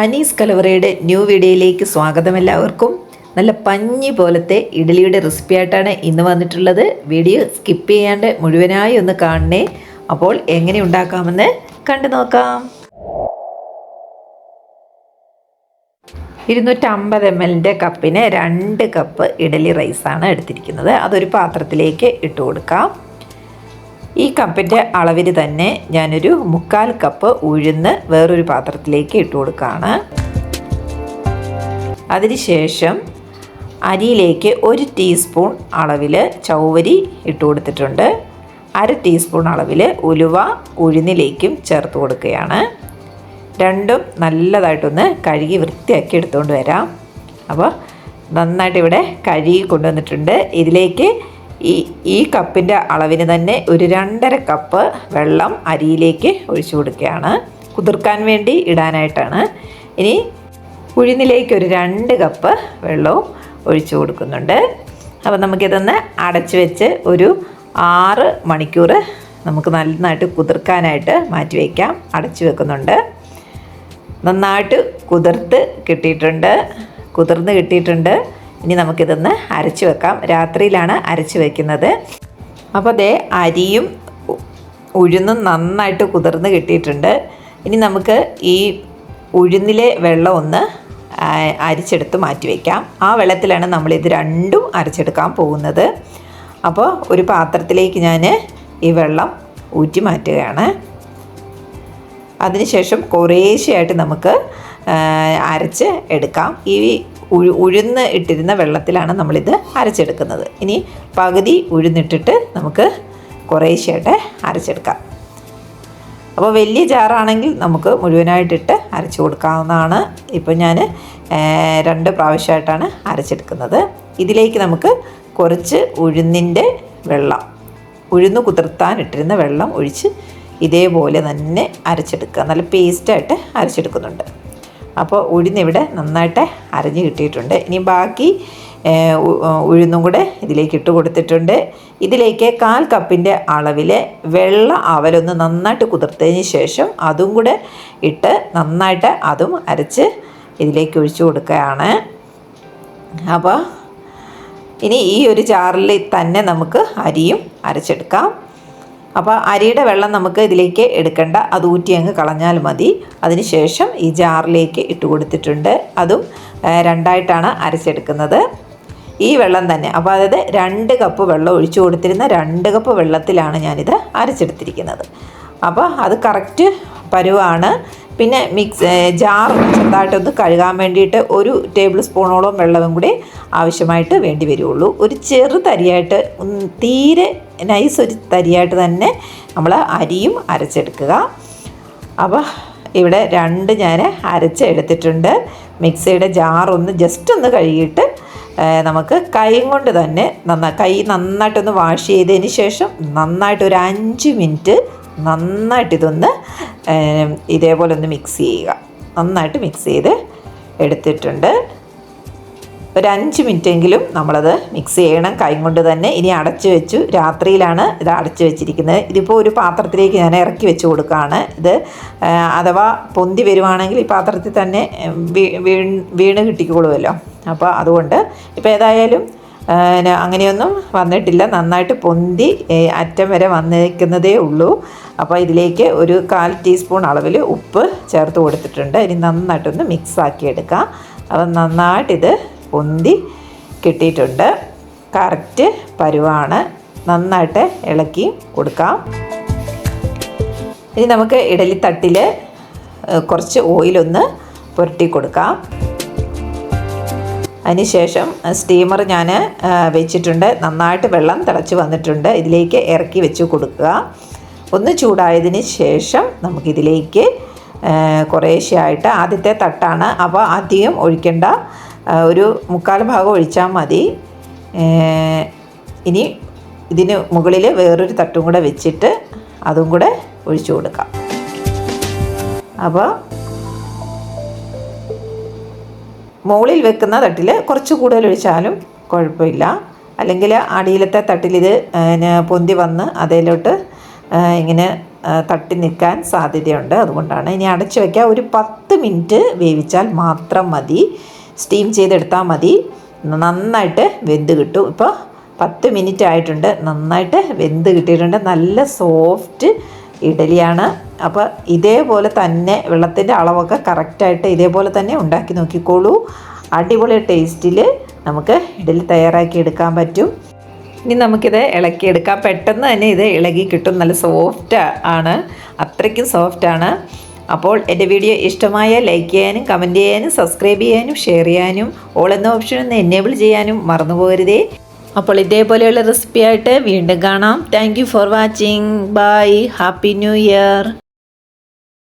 Anees കലവറയുടെ new വീഡിയോയിലേക്ക് സ്വാഗതം എല്ലാവർക്കും. നല്ല പഞ്ഞി പോലത്തെ ഇഡലിയുടെ റെസിപ്പി ആയിട്ടാണ് ഇന്ന് വന്നിട്ടുള്ളത്. വീഡിയോ സ്കിപ്പ് ചെയ്യാണ്ട് മുഴുവനായി ഒന്ന് കാണണേ. അപ്പോൾ എങ്ങനെ ഉണ്ടാക്കാമെന്ന് കണ്ടു നോക്കാം. ഇരുന്നൂറ്റമ്പത് എം എല്ലിന്റെ കപ്പിന് രണ്ട് കപ്പ് ഇഡലി റൈസാണ് എടുത്തിരിക്കുന്നത്. അതൊരു പാത്രത്തിലേക്ക് ഇട്ട് കൊടുക്കാം. ഈ കപ്പിന്റെ അളവിൽ തന്നെ ഞാനൊരു മുക്കാൽ കപ്പ് ഉഴുന്ന് വേറൊരു പാത്രത്തിലേക്ക് ഇട്ട് കൊടുക്കുകയാണ് അതിനുശേഷം അരിയിലേക്ക് ഒരു ടീസ്പൂൺ അളവിൽ ചൗവരി ഇട്ട് കൊടുത്തിട്ടുണ്ട്. അര ടീസ്പൂൺ അളവിൽ ഉലുവ ഉഴുന്നിലേക്കും ചേർത്ത് കൊടുക്കുകയാണ്. രണ്ടും നല്ലതായിട്ടൊന്ന് കഴുകി വൃത്തിയാക്കി എടുത്തുകൊണ്ട് വരാം. അപ്പോൾ നന്നായിട്ട് ഇവിടെ കഴുകി കൊണ്ടുവന്നിട്ടുണ്ട്. ഇതിലേക്ക് ഈ ഈ കപ്പിന്റെ അളവിന് തന്നെ ഒരു രണ്ടര കപ്പ് വെള്ളം അരിയിലേക്ക് ഒഴിച്ചു കൊടുക്കുകയാണ്. കുതിർക്കാൻ വേണ്ടി ഇടാനായിട്ടാണ്. ഇനി ഉഴുന്നിലേക്ക് ഒരു രണ്ട് കപ്പ് വെള്ളവും ഒഴിച്ചു കൊടുക്കുന്നുണ്ട്. അപ്പോൾ നമുക്കിതൊന്ന് അടച്ചു വെച്ച് ഒരു ആറ് മണിക്കൂർ നമുക്ക് നന്നായിട്ട് കുതിർക്കാനായിട്ട് മാറ്റി വയ്ക്കാം. അടച്ചു വെക്കുന്നുണ്ട്. നന്നായിട്ട് കുതിർത്ത് കിട്ടിയിട്ടുണ്ട്. കുതിർന്ന് കിട്ടിയിട്ടുണ്ട്. ഇനി നമുക്കിതൊന്ന് അരച്ച് വെക്കാം. രാത്രിയിലാണ് അരച്ച് വെക്കുന്നത്. അപ്പോൾ അതേ അരിയും ഉഴുന്നും നന്നായിട്ട് കുതിർന്ന് കിട്ടിയിട്ടുണ്ട്. ഇനി നമുക്ക് ഈ ഉഴുന്നിലെ വെള്ളം ഒന്ന് അരിച്ചെടുത്ത് മാറ്റി വയ്ക്കാം ആ വെള്ളത്തിലാണ് നമ്മൾ ഇത് രണ്ടും അരച്ചെടുക്കാൻ പോകുന്നത്. അപ്പോൾ ഒരു പാത്രത്തിലേക്ക് ഞാൻ ഈ വെള്ളം ഊറ്റി മാറ്റുകയാണ്. അതിനുശേഷം കുറേശ്ശെയായിട്ട് നമുക്ക് അരച്ച് എടുക്കാം. ഈ ഉഴു ഉഴുന്ന് ഇട്ടിരുന്ന വെള്ളത്തിലാണ് നമ്മളിത് അരച്ചെടുക്കുന്നത്. ഇനി പകുതി ഉഴുന്നിട്ടിട്ട് നമുക്ക് കുറേശ്ശായിട്ട് അരച്ചെടുക്കാം. അപ്പോൾ വലിയ ജാറാണെങ്കിൽ നമുക്ക് മുഴുവനായിട്ടിട്ട് അരച്ചു കൊടുക്കാവുന്നതാണ്. ഇപ്പം ഞാൻ രണ്ട് പ്രാവശ്യമായിട്ടാണ് അരച്ചെടുക്കുന്നത്. ഇതിലേക്ക് നമുക്ക് കുറച്ച് ഉഴുന്നിന്റെ വെള്ളം ഉഴുന്ന് കുതിർത്താൻ ഇട്ടിരുന്ന വെള്ളം ഒഴിച്ച് ഇതേപോലെ തന്നെ അരച്ചെടുക്കുക. നല്ല പേസ്റ്റായിട്ട് അരച്ചെടുക്കുന്നുണ്ട്. അപ്പോൾ ഉഴുന്നിവിടെ നന്നായിട്ട് അരഞ്ഞ് കിട്ടിയിട്ടുണ്ട്. ഇനി ബാക്കി ഉഴുന്നും കൂടെ ഇതിലേക്ക് ഇട്ട് കൊടുത്തിട്ടുണ്ട്. ഇതിലേക്ക് കാൽ കപ്പിന്റെ അളവിൽ വെള്ള അവലൊന്ന് നന്നായിട്ട് കുതിർത്തതിന് ശേഷം അതും കൂടെ ഇട്ട് നന്നായിട്ട് അതും അരച്ച് ഇതിലേക്ക് ഒഴിച്ചു കൊടുക്കുകയാണ്. അപ്പോൾ ഇനി ഈ ഒരു ജാറിൽ തന്നെ നമുക്ക് അരിയും അരച്ചെടുക്കാം. അപ്പോൾ അരിയുടെ വെള്ളം നമുക്ക് ഇതിലേക്ക് എടുക്കേണ്ട. അത് ഊറ്റി അങ്ങ് കളഞ്ഞാൽ മതി. അതിനുശേഷം ഈ ജാറിലേക്ക് ഇട്ട് കൊടുത്തിട്ടുണ്ട്. അതും രണ്ടായിട്ടാണ് അരച്ചെടുക്കുന്നത്. ഈ വെള്ളം തന്നെ. അപ്പോൾ അതായത് രണ്ട് കപ്പ് വെള്ളം ഒഴിച്ചു കൊടുത്തിരുന്ന രണ്ട് കപ്പ് വെള്ളത്തിലാണ് ഞാനിത് അരച്ചെടുത്തിരിക്കുന്നത്. അപ്പോൾ അത് കറക്റ്റ് പരുവാണ്. പിന്നെ മിക്സ് ജാർ ചെറുതായിട്ടൊന്ന് കഴുകാൻ വേണ്ടിയിട്ട് ഒരു ടേബിൾ സ്പൂണോളം വെള്ളവും കൂടി ആവശ്യമായിട്ട് വേണ്ടി വരുള്ളൂ. ഒരു ചെറു തരിയായിട്ട് തീരെ നൈസ് ഒരു തരിയായിട്ട് തന്നെ നമ്മൾ അരിയും അരച്ചെടുക്കുക. അപ്പോൾ ഇവിടെ രണ്ട് ഞാൻ അരച്ചെടുത്തിട്ടുണ്ട്. മിക്സിയുടെ ജാറൊന്ന് ജസ്റ്റ് ഒന്ന് കഴുകിയിട്ട് നമുക്ക് കൈ കൊണ്ട് തന്നെ നന്നാ കൈ നന്നായിട്ടൊന്ന് വാഷ് ചെയ്തതിന് ശേഷം നന്നായിട്ട് ഒരു അഞ്ച് മിനിറ്റ് നന്നായിട്ട് ഇതൊന്ന് ഇതേപോലെ ഒന്ന് മിക്സ് ചെയ്യുക. നന്നായിട്ട് മിക്സ് ചെയ്ത് എടുത്തിട്ടുണ്ട്. ഒരു അഞ്ച് മിനിറ്റെങ്കിലും നമ്മളത് മിക്സ് ചെയ്യണം. കൈ കൊണ്ട് തന്നെ ഇനി അടച്ചു വെച്ചു. രാത്രിയിലാണ് ഇത് അടച്ചു വെച്ചിരിക്കുന്നത്. ഇതിപ്പോൾ ഒരു പാത്രത്തിലേക്ക് ഞാൻ ഇറക്കി വെച്ച് കൊടുക്കുകയാണ് ഇത്. അഥവാ പൊന്തി വരുവാണെങ്കിൽ ഈ പാത്രത്തിൽ തന്നെ വീണ് കിട്ടിക്കോളുമല്ലോ. അപ്പോൾ അതുകൊണ്ട് ഇപ്പോൾ ഏതായാലും അങ്ങനെയൊന്നും വന്നിട്ടില്ല. നന്നായിട്ട് പൊന്തി അറ്റം വരെ വന്നിരിക്കുന്നതേ ഉള്ളൂ. അപ്പോൾ ഇതിലേക്ക് ഒരു കാൽ ടീസ്പൂൺ അളവിൽ ഉപ്പ് ചേർത്ത് കൊടുത്തിട്ടുണ്ട്. ഇനി നന്നായിട്ടൊന്ന് മിക്സ് ആക്കി എടുക്കാം. അപ്പം നന്നായിട്ടിത് പൊന്തി കിട്ടിയിട്ടുണ്ട്. കറക്റ്റ് പരുവാണ്. നന്നായിട്ട് ഇളക്കി കൊടുക്കാം. ഇനി നമുക്ക് ഇഡലിത്തട്ടിൽ തട്ടിൽ കുറച്ച് ഓയിലൊന്ന് പുരട്ടി കൊടുക്കാം. അതിനുശേഷം സ്റ്റീമർ ഞാൻ വെച്ചിട്ടുണ്ട്. നന്നായിട്ട് വെള്ളം തിളച്ച് വന്നിട്ടുണ്ട്. ഇതിലേക്ക് ഇറക്കി വെച്ച് കൊടുക്കുക. ഒന്ന് ചൂടായതിന് ശേഷം നമുക്കിതിലേക്ക് കുറേശ്ശെയായിട്ട് ആദ്യത്തെ തട്ടാണ്. അപ്പോൾ അധികം ഒഴിക്കേണ്ട ഒരു മുക്കാൽ ഭാഗം ഒഴിച്ചാൽ മതി. ഇനി ഇതിന് മുകളിൽ വേറൊരു തട്ടും കൂടെ വെച്ചിട്ട് അതും കൂടെ ഒഴിച്ചു കൊടുക്കാം. അപ്പോൾ മുകളിൽ വെക്കുന്ന തട്ടിൽ കുറച്ച് കൂടുതൽ ഒഴിച്ചാലും കുഴപ്പമില്ല. അല്ലെങ്കിൽ അടിയിലത്തെ പിന്നെ പൊന്തി വന്ന് അതിലോട്ട് ഇങ്ങനെ തട്ടി നിൽക്കാൻ സാധ്യതയുണ്ട്. അതുകൊണ്ടാണ് ഇനി അടച്ചു വയ്ക്കുക. ഒരു പത്ത് മിനിറ്റ് വേവിച്ചാൽ മാത്രം മതി. സ്റ്റീം ചെയ്തെടുത്താൽ മതി. നന്നായിട്ട് വെന്ത് കിട്ടും. ഇപ്പോൾ പത്ത് മിനിറ്റ് ആയിട്ടുണ്ട്. നന്നായിട്ട് വെന്ത് കിട്ടിയിട്ടുണ്ട്. നല്ല സോഫ്റ്റ് ഇഡലിയാണ്. അപ്പോൾ ഇതേപോലെ തന്നെ വെള്ളത്തിന്റെ അളവൊക്കെ കറക്റ്റായിട്ട് ഇതേപോലെ തന്നെ ഉണ്ടാക്കി നോക്കിക്കോളൂ. അടിപൊളി ടേസ്റ്റിൽ നമുക്ക് ഇഡലി തയ്യാറാക്കി എടുക്കാൻ പറ്റും. ഇനി നമുക്കിത് ഇളക്കിയെടുക്കാം. പെട്ടെന്ന് തന്നെ ഇത് ഇളകി കിട്ടും. നല്ല സോഫ്റ്റ് ആണ്. അത്രയ്ക്കും സോഫ്റ്റാണ് അപ്പോൾ എന്റെ വീഡിയോ ഇഷ്ടമായ ലൈക്ക് ചെയ്യാനും കമന്റ് ചെയ്യാനും സബ്സ്ക്രൈബ് ചെയ്യാനും ഷെയർ ചെയ്യാനും ഓൾ എന്ന ഓപ്ഷൻ ഒന്ന് എനേബിൾ ചെയ്യാനും മറന്നു പോകരുതേ അപ്പോൾ ഇതേപോലെയുള്ള റെസിപ്പി ആയിട്ട് വീണ്ടും കാണാം. Thank for watching bye happy new year